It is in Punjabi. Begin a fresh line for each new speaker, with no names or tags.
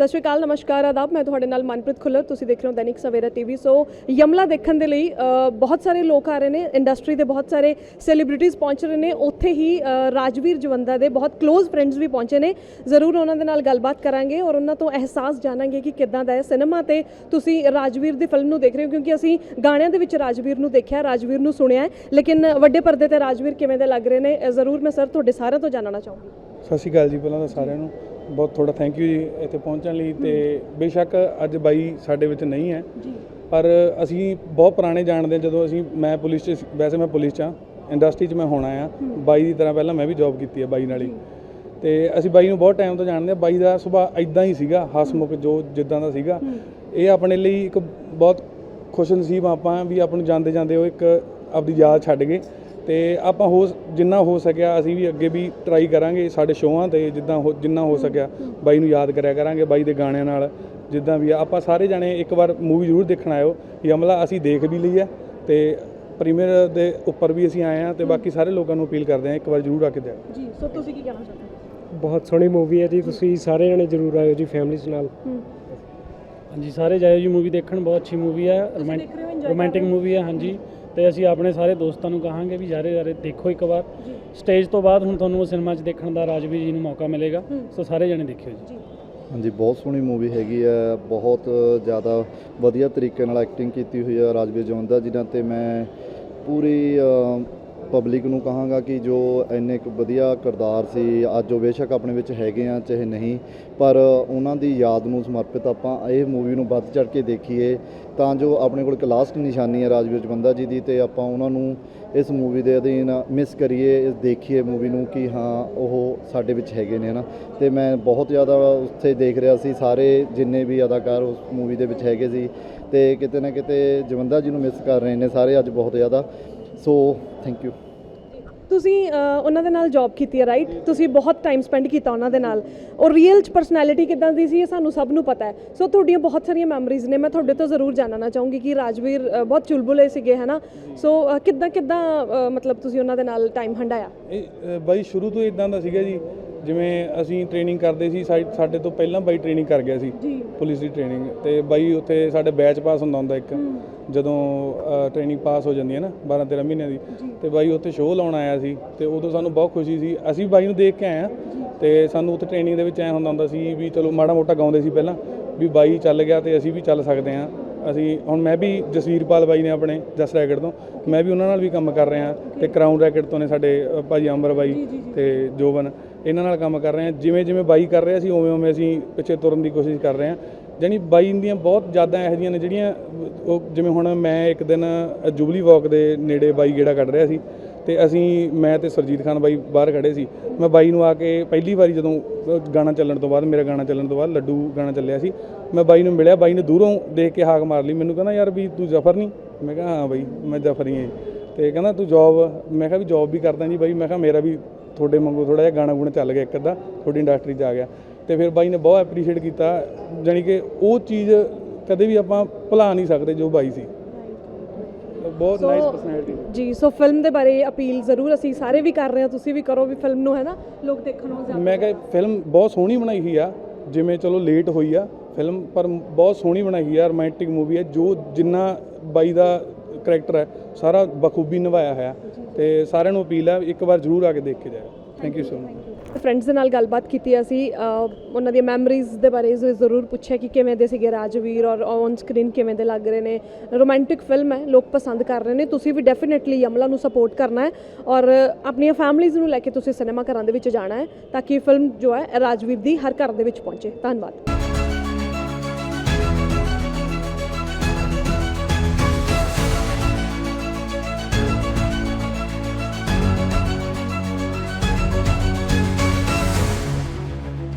ਸਤਿ ਸ਼੍ਰੀ ਅਕਾਲ, ਨਮਸਕਾਰ, ਆਦਾਬ। ਮੈਂ ਤੁਹਾਡੇ ਨਾਲ ਮਨਪ੍ਰੀਤ ਖੁੱਲਰ। ਤੁਸੀਂ ਦੇਖ ਰਹੇ ਹੋ ਦੈਨਿਕ ਸਵੇਰਾ ਟੀਵੀ। ਸੋ, ਯਮਲਾ ਦੇਖਣ ਦੇ ਲਈ ਬਹੁਤ ਸਾਰੇ ਲੋਕ ਆ ਰਹੇ ਨੇ। ਇੰਡਸਟਰੀ ਦੇ ਬਹੁਤ ਸਾਰੇ ਸੈਲੀਬ੍ਰਿਟੀਜ਼ ਪਹੁੰਚ ਰਹੇ ਨੇ। ਉੱਥੇ ਹੀ ਰਾਜਵੀਰ ਜਵੰਦਾ ਦੇ ਬਹੁਤ ਕਲੋਜ਼ ਫਰੈਂਡਸ ਵੀ ਪਹੁੰਚੇ ਨੇ। ਜ਼ਰੂਰ ਉਹਨਾਂ ਦੇ ਨਾਲ ਗੱਲਬਾਤ ਕਰਾਂਗੇ ਔਰ ਉਹਨਾਂ ਤੋਂ ਅਹਿਸਾਸ ਜਾਣਾਂਗੇ ਕਿ ਕਿੱਦਾਂ ਦਾ ਹੈ ਸਿਨੇਮਾ ਤੇ ਤੁਸੀਂ ਰਾਜਵੀਰ ਦੀ ਫਿਲਮ ਨੂੰ ਦੇਖ ਰਹੇ ਹੋ, ਕਿਉਂਕਿ ਅਸੀਂ ਗਾਣਿਆਂ ਦੇ ਵਿੱਚ ਰਾਜਵੀਰ ਨੂੰ ਦੇਖਿਆ, ਰਾਜਵੀਰ ਨੂੰ ਸੁਣਿਆ ਲੇਕਿਨ ਵੱਡੇ ਪਰਦੇ ਤੇ ਰਾਜਵੀਰ ਕਿਵੇਂ ਦੇ ਲੱਗ ਰਹੇ ਨੇ, ਜ਼ਰੂਰ ਮੈਂ ਸਰ ਤੁਹਾਡੇ ਸਾਰਿਆਂ ਤੋਂ ਜਾਣਨਾ ਚਾਹੂੰਗੀ।
ਸਤਿ ਸ਼੍ਰੀ ਅਕਾਲ ਜੀ, ਪਹਿਲਾਂ ਤਾਂ ਸਾਰਿਆਂ ਨੂੰ। ਬਹੁਤ ਥੋੜਾ ਥੈਂਕ ਯੂ ਜੀ ਇੱਥੇ ਪਹੁੰਚਣ ਲਈ ਤੇ ਬੇਸ਼ੱਕ ਅੱਜ ਬਾਈ ਸਾਡੇ ਵਿੱਚ ਨਹੀਂ ਹੈ।
ਜੀ।
ਪਰ ਅਸੀਂ ਬਹੁਤ ਪੁਰਾਣੇ ਜਾਣਦੇ ਹਾਂ ਜਦੋਂ ਅਸੀਂ ਮੈਂ ਪੁਲਿਸ 'ਚ ਵੈਸੇ ਮੈਂ ਪੁਲਿਸ 'ਚ ਹਾਂ ਇੰਡਸਟਰੀ 'ਚ ਮੈਂ ਹੁਣ ਆਇਆ। ਬਾਈ ਦੀ ਤਰ੍ਹਾਂ ਪਹਿਲਾਂ ਮੈਂ ਵੀ ਜੌਬ ਕੀਤੀ ਹੈ ਬਾਈ ਨਾਲ ਹੀ। ਤੇ ਅਸੀਂ ਬਾਈ ਨੂੰ ਬਹੁਤ ਟਾਈਮ ਤੋਂ ਜਾਣਦੇ ਹਾਂ ਬਾਈ ਦਾ ਸੁਭਾਅ ਇਦਾਂ ਹੀ ਸੀਗਾ ਹਸਮੁਖ ਜੋ ਜਿੱਦਾਂ ਦਾ ਸੀਗਾ। ਇਹ ਆਪਣੇ ਲਈ ਇੱਕ ਬਹੁਤ ਖੁਸ਼ ਨਸੀਬ ਆਪਾਂ ਵੀ ਆਪਾਂ ਨੂੰ ਜਾਂਦੇ ਜਾਂਦੇ ਉਹ ਇੱਕ ਆਪਦੀ ਯਾਦ ਛੱਡ ਗਏ। ਤੇ ਆਪਾਂ ਹੋ ਜਿੰਨਾ ਹੋ ਸਕਿਆ ਅਸੀਂ ਵੀ ਅੱਗੇ ਵੀ ਟਰਾਈ ਕਰਾਂਗੇ ਸਾਡੇ ਸ਼ੋਆਂ ਤੇ ਜਿੱਦਾਂ ਹੋ- ਜਿੰਨਾ ਹੋ ਸਕਿਆ ਬਾਈ ਨੂੰ ਯਾਦ ਕਰਿਆ ਕਰਾਂਗੇ ਬਾਈ ਦੇ ਗਾਣਿਆਂ ਨਾਲ ਜਿੱਦਾਂ ਵੀ ਆ। ਆਪਾਂ ਸਾਰੇ ਜਾਣੇ ਇੱਕ ਵਾਰ ਮੂਵੀ ਜ਼ਰੂਰ ਦੇਖਣ ਆਇਓ। ਯਮਲਾ ਅਸੀਂ ਦੇਖ ਵੀ ਲਈ ਹੈ ਤੇ ਪ੍ਰੀਮੀਅਰ ਦੇ ਉੱਪਰ ਵੀ ਅਸੀਂ ਆਏ ਹਾਂ ਤੇ ਬਾਕੀ ਸਾਰੇ ਲੋਕਾਂ ਨੂੰ ਅਪੀਲ ਕਰਦੇ ਹਾਂ ਇੱਕ ਵਾਰ ਜ਼ਰੂਰ ਆ ਕੇ ਜਾਓ
ਜੀ ਸੋ ਤੁਸੀਂ ਕੀ ਕਹਿਣਾ ਚਾਹੁੰਦੇ ਹੋ?
ਬਹੁਤ ਸੋਹਣੀ ਮੂਵੀ ਹੈ ਜੀ ਤੁਸੀਂ ਸਾਰੇ ਜਣੇ ਜ਼ਰੂਰ ਆਇਓ ਜੀ ਫੈਮਿਲੀਜ਼ ਨਾਲ।
ਹੂੰ।
ਹਾਂਜੀ ਸਾਰੇ ਜਾਇਓ ਜੀ ਮੂਵੀ ਦੇਖਣ ਬਹੁਤ ਅੱਛੀ ਮੂਵੀ ਹੈ।
ਦੇਖ ਰਹੇ ਹੋ, enjoy
ਰੋਮਾਂਟਿਕ
ਕਰ ਰਹੇ ਹੋ?
ਮੂਵੀ ਹੈ ਹਾਂਜੀ। ਤੇ ਅਸੀਂ ਆਪਣੇ ਸਾਰੇ ਦੋਸਤਾਂ ਨੂੰ ਕਹਾਂਗੇ ਵੀ ਜਾਰੇ ਜਾਰੇ ਦੇਖੋ ਇੱਕ ਵਾਰ। ਸਟੇਜ ਤੋਂ ਬਾਅਦ ਹੁਣ ਤੁਹਾਨੂੰ ਉਹ ਸਿਨੇਮਾ 'ਚ ਦੇਖਣ ਦਾ ਰਾਜਵੀਰ ਜੀ ਨੂੰ ਮੌਕਾ ਮਿਲੇਗਾ। ਸੋ ਸਾਰੇ ਜਣੇ ਦੇਖਿਓ ਜੀ।
ਹਾਂਜੀ ਬਹੁਤ ਸੋਹਣੀ ਮੂਵੀ ਹੈਗੀ ਹੈ ਬਹੁਤ ਜ਼ਿਆਦਾ ਵਧੀਆ ਤਰੀਕੇ ਨਾਲ ਐਕਟਿੰਗ ਕੀਤੀ ਹੋਈ ਹੈ ਰਾਜਵੀਰ ਜਵੰਦਾ ਜਿਨ੍ਹਾਂ ਤੇ ਮੈਂ ਪੂਰੀ ਪਬਲਿਕ ਨੂੰ ਕਹਾਂਗਾ ਕਿ ਜੋ ਇੰਨੇ ਕੁ ਵਧੀਆ ਕਿਰਦਾਰ ਸੀ, ਅੱਜ ਉਹ ਬੇਸ਼ੱਕ ਆਪਣੇ ਵਿੱਚ ਹੈਗੇ ਆ, ਚਾਹੇ ਨਹੀਂ, ਪਰ ਉਹਨਾਂ ਦੀ ਯਾਦ ਨੂੰ ਸਮਰਪਿਤ ਆਪਾਂ ਇਹ ਮੂਵੀ ਨੂੰ ਵੱਧ ਚੜ ਕੇ ਦੇਖੀਏ, ਤਾਂ ਜੋ ਆਪਣੇ ਕੋਲ ਇੱਕ ਲਾਸਟ ਨਿਸ਼ਾਨੀ ਹੈ ਰਾਜਵੀਰ ਜਵੰਦਾ ਜੀ ਦੀ, ਤੇ ਆਪਾਂ ਉਹਨਾਂ ਨੂੰ ਇਸ ਮੂਵੀ ਦੇ ਅਧੀਨ ਮਿਸ ਕਰੀਏ, ਇਸ ਦੇਖੀਏ ਮੂਵੀ ਨੂੰ ਕਿ ਹਾਂ, ਉਹ ਸਾਡੇ ਵਿੱਚ ਹੈਗੇ ਨੇ ਨਾ ਤੇ ਮੈਂ ਬਹੁਤ ਜ਼ਿਆਦਾ ਉੱਥੇ ਦੇਖ ਰਿਹਾ ਸੀ, ਸਾਰੇ ਜਿੰਨੇ ਵੀ ਅਦਾਕਾਰ ਉਸ ਮੂਵੀ ਦੇ ਵਿੱਚ ਹੈਗੇ ਸੀ, ਤੇ ਕਿਤੇ ਨਾ ਕਿਤੇ ਜਵੰਦਾ ਜੀ ਨੂੰ ਮਿਸ ਕਰ ਰਹੇ ਨੇ ਸਾਰੇ ਅੱਜ ਬਹੁਤ ਜ਼ਿਆਦਾ। ਸੋ ਥੈਂਕ ਯੂ
ਤੁਸੀਂ ਉਹਨਾਂ ਦੇ ਨਾਲ ਜੌਬ ਕੀਤੀ ਹੈ ਰਾਈਟ ਤੁਸੀਂ ਬਹੁਤ ਟਾਈਮ ਸਪੈਂਡ ਕੀਤਾ ਉਹਨਾਂ ਦੇ ਨਾਲ। ਔਰ ਰੀਅਲ ਚ ਪਰਸਨੈਲਿਟੀ ਕਿਦਾਂ ਦੀ ਸੀ ਇਹ ਸਾਨੂੰ ਸਭ ਨੂੰ ਪਤਾ ਹੈ। ਸੋ ਤੁਹਾਡੀਆਂ ਬਹੁਤ ਸਾਰੀਆਂ ਮੈਮਰੀਜ਼ ਨੇ। ਮੈਂ ਤੁਹਾਡੇ ਤੋਂ ਜ਼ਰੂਰ ਜਾਣਨਾ ਚਾਹੂੰਗੀ ਕਿ ਰਾਜਵੀਰ ਬਹੁਤ ਚੁਲਬੁਲੇ ਸੀਗੇ ਹੈ ਸੋ ਅ, ਕਿੱਦਾਂ ਕਿੱਦਾਂ ਮਤਲਬ ਤੁਸੀਂ ਉਹਨਾਂ ਦੇ ਨਾਲ ਟਾਈਮ ਹੰਡਾਇਆ?
ਬਾਈ ਸ਼ੁਰੂ ਤੋਂ ਇਦਾਂ ਦਾ ਸੀਗਾ ਜੀ। ਜਿਵੇਂ ਅਸੀਂ ਟ੍ਰੇਨਿੰਗ ਕਰਦੇ ਸੀ ਸਾਈ- ਸਾਡੇ ਤੋਂ ਪਹਿਲਾਂ ਬਾਈ ਟ੍ਰੇਨਿੰਗ ਕਰ ਗਿਆ ਸੀ
ਜੀ।
ਪੁਲਿਸ ਦੀ ਟ੍ਰੇਨਿੰਗ ਤੇ ਬਾਈ ਉੱਥੇ ਸਾਡੇ ਬੈਚ ਪਾਸ ਹੁੰਦਾ ਹੁੰਦਾ ਇੱਕ ਜਦੋਂ ਟ੍ਰੇਨਿੰਗ ਪਾਸ ਹੋ ਜਾਂਦੀ ਹੈ ਨਾ 12 13 ਮਹੀਨਿਆਂ ਦੀ। ਤੇ ਬਾਈ ਉੱਥੇ ਸ਼ੋਅ ਲਾਉਣ ਆਇਆ ਸੀ ਤੇ ਉਦੋਂ ਸਾਨੂੰ ਬਹੁਤ ਖੁਸ਼ੀ ਸੀ। ਅਸੀਂ ਬਾਈ ਨੂੰ ਦੇਖ ਕੇ ਆਏ ਆ ਤੇ ਸਾਨੂੰ ਉੱਥੇ ਟ੍ਰੇਨਿੰਗ ਦੇ ਵਿੱਚ ਐ ਹੁੰਦਾ ਹੁੰਦਾ ਸੀ ਵੀ ਚਲੋ ਮਾੜਾ ਮੋਟਾ ਗਾਉਂਦੇ ਸੀ ਪਹਿਲਾਂ ਵੀ ਬਾਈ ਚੱਲ ਗਿਆ ਤੇ ਅਸੀਂ ਵੀ ਚੱਲ ਸਕਦੇ ਆ ਅਸੀਂ ਹੁਣ ਮੈਂ ਵੀ ਜਸਵੀਰਪਾਲ ਬਾਈ ਨੇ ਆਪਣੇ ਜਸ ਰੈਕਟ ਤੋਂ ਮੈਂ ਵੀ ਉਹਨਾਂ ਨਾਲ ਵੀ ਕੰਮ ਕਰ ਰਿਹਾ ਤੇ ਕਰਾਊਨ ਰੈਕਟ ਤੋਂ ਨੇ ਸਾਡੇ ਭਾਜੀ ਅੰਬਰ ਬਾਈ ਤੇ ਜੋਬਨ ਇਹਨਾਂ ਨਾਲ ਕੰਮ ਕਰ ਰਹੇ ਹਾਂ। ਜਿਵੇਂ ਜਿਵੇਂ ਬਾਈ ਕਰ ਰਿਹਾ ਸੀ ਉਵੇਂ ਉਵੇਂ ਅਸੀਂ ਪਿੱਛੇ ਤੁਰਨ ਦੀ ਕੋਸ਼ਿਸ਼ ਕਰ ਰਹੇ ਹਾਂ। ਜਾਣੀ ਬਾਈ ਦੀਆਂ ਬਹੁਤ ਜ਼ਿਆਦਾ ਇਹੋ ਜਿਹੀਆਂ ਨੇ ਜਿਹੜੀਆਂ ਉਹ ਜਿਵੇਂ ਹੁਣ ਮੈਂ ਇੱਕ ਦਿਨ ਜੁਬਲੀ ਵਾਕ ਦੇ ਨੇੜੇ ਬਾਈ ਗੇੜਾ ਕੱਢ ਰਿਹਾ ਸੀ ਤੇ ਅਸੀਂ, ਮੈਂ ਤੇ ਸਰਜੀਤ ਖਾਨ ਬਾਈ ਬਾਹਰ ਖੜੇ ਸੀ। ਮੈਂ ਬਾਈ ਨੂੰ ਆ ਕੇ ਪਹਿਲੀ ਵਾਰੀ ਜਦੋਂ ਗਾਣਾ ਚੱਲਣ ਤੋਂ ਬਾਅਦ, ਮੇਰਾ ਗਾਣਾ ਚੱਲਣ ਤੋਂ ਬਾਅਦ ਲੱਡੂ ਗਾਣਾ ਚੱਲਿਆ ਸੀ, ਮੈਂ ਬਾਈ ਨੂੰ ਮਿਲਿਆ, ਬਾਈ ਨੇ ਦੂਰੋਂ ਦੇਖ ਕੇ ਹਾਕ ਮਾਰ ਲਈ। ਮੈਨੂੰ ਕਹਿੰਦਾ, ਯਾਰ ਵੀ ਤੂੰ ਜ਼ਫਰ ਨਹੀਂ? ਮੈਂ ਕਿਹਾ, ਹਾਂ ਬਾਈ, ਮੈਂ ਜ਼ਫਰ ਹੀ ਹਾਂ ਤੇ ਕਹਿੰਦਾ, ਤੂੰ ਜੌਬ ਮੈਂ ਕਿਹਾ ਵੀ ਜੌਬ ਵੀ ਕਰਦਾ ਜੀ ਬਾਈ। ਮੈਂ ਕਿਹਾ, ਮੇਰਾ ਵੀ ਤੁਹਾਡੇ ਵਾਂਗੂ ਥੋੜਾ ਜਿਹਾ ਗਾਣਾ ਗੁਣਾ ਚੱਲ ਗਿਆ ਇੱਕ ਅੱਧਾ, ਤੁਹਾਡੀ ਇੰਡਸਟਰੀ 'ਚ ਆ ਗਿਆ। ਤੇ ਫਿਰ ਬਾਈ ਨੇ ਬਹੁਤ ਐਪਰੀਸ਼ੀਏਟ ਕੀਤਾ। ਜਾਣੀ ਕਿ ਉਹ ਚੀਜ਼ ਕਦੇ ਵੀ ਆਪਾਂ ਭੁਲਾ ਨਹੀਂ ਸਕਦੇ ਜੋ ਬਾਈ ਸੀ। ਬਹੁਤ ਨਾਈਸ ਪਰਸਨੈਲਿਟੀ
ਜੀ ਸੋ ਫਿਲਮ ਦੇ ਬਾਰੇ ਅਪੀਲ ਜ਼ਰੂਰ ਅਸੀਂ ਸਾਰੇ ਵੀ ਕਰ ਰਹੇ ਹਾਂ ਤੁਸੀਂ ਵੀ ਕਰੋ ਵੀ ਫਿਲਮ ਨੂੰ ਹੈ ਨਾ ਲੋਕ ਦੇਖਣ ਨੂੰ ਜ਼ਿਆਦਾ।
ਮੈਂ ਕਿਹਾ ਫਿਲਮ ਬਹੁਤ ਸੋਹਣੀ ਬਣਾਈ ਹੋਈ ਆ ਜਿਵੇਂ ਚਲੋ ਲੇਟ ਹੋਈ ਆ ਫਿਲਮ ਪਰ ਬਹੁਤ ਸੋਹਣੀ ਬਣਾਈ ਆ ਰੋਮਾਂਟਿਕ ਮੂਵੀ ਹੈ ਜੋ ਜਿੰਨਾ ਬਾਈ ਦਾ ਕਰੈਕਟਰ ਹੈ ਸਾਰਾ ਬਖੂਬੀ ਨਿਭਾਇਆ ਹੋਇਆ। ਤੇ ਸਾਰਿਆਂ ਨੂੰ ਅਪੀਲ ਹੈ ਇੱਕ ਵਾਰ ਜ਼ਰੂਰ ਆ ਕੇ ਦੇਖ ਕੇ ਜਾਓ thank you so much
friends ਦੇ ਨਾਲ ਗੱਲਬਾਤ ਕੀਤੀ ਅਸੀਂ ਉਹਨਾਂ ਦੀਆਂ ਮੈਮਰੀਜ਼ ਦੇ ਬਾਰੇ ਜ਼- ਜ਼ਰੂਰ ਪੁੱਛਿਆ ਕਿ ਕਿਵੇਂ ਦੇ ਸੀਗੇ ਰਾਜਵੀਰ ਔਰ ਔਨ ਸਕਰੀਨ ਕਿਵੇਂ ਦੇ ਲੱਗ ਰਹੇ ਨੇ। ਰੋਮਾਂਟਿਕ ਫਿਲਮ ਹੈ ਲੋਕ ਪਸੰਦ ਕਰ ਰਹੇ ਨੇ। ਤੁਸੀਂ ਵੀ ਡੈਫੀਨਿਟਲੀ ਯਮਲਾ ਨੂੰ ਸਪੋਰਟ ਕਰਨਾ ਹੈ ਔਰ ਆਪਣੀਆਂ ਫੈਮਲੀਜ਼ ਨੂੰ ਲੈ ਕੇ ਤੁਸੀਂ ਸਿਨੇਮਾ ਘਰਾਂ ਦੇ ਵਿੱਚ ਜਾਣਾ ਹੈ ਤਾਂ ਕਿ ਫਿਲਮ ਜੋ ਹੈ ਰਾਜਵੀਰ ਦੀ ਹਰ ਘਰ ਦੇ ਵਿੱਚ ਪਹੁੰਚੇ। ਧੰਨਵਾਦ।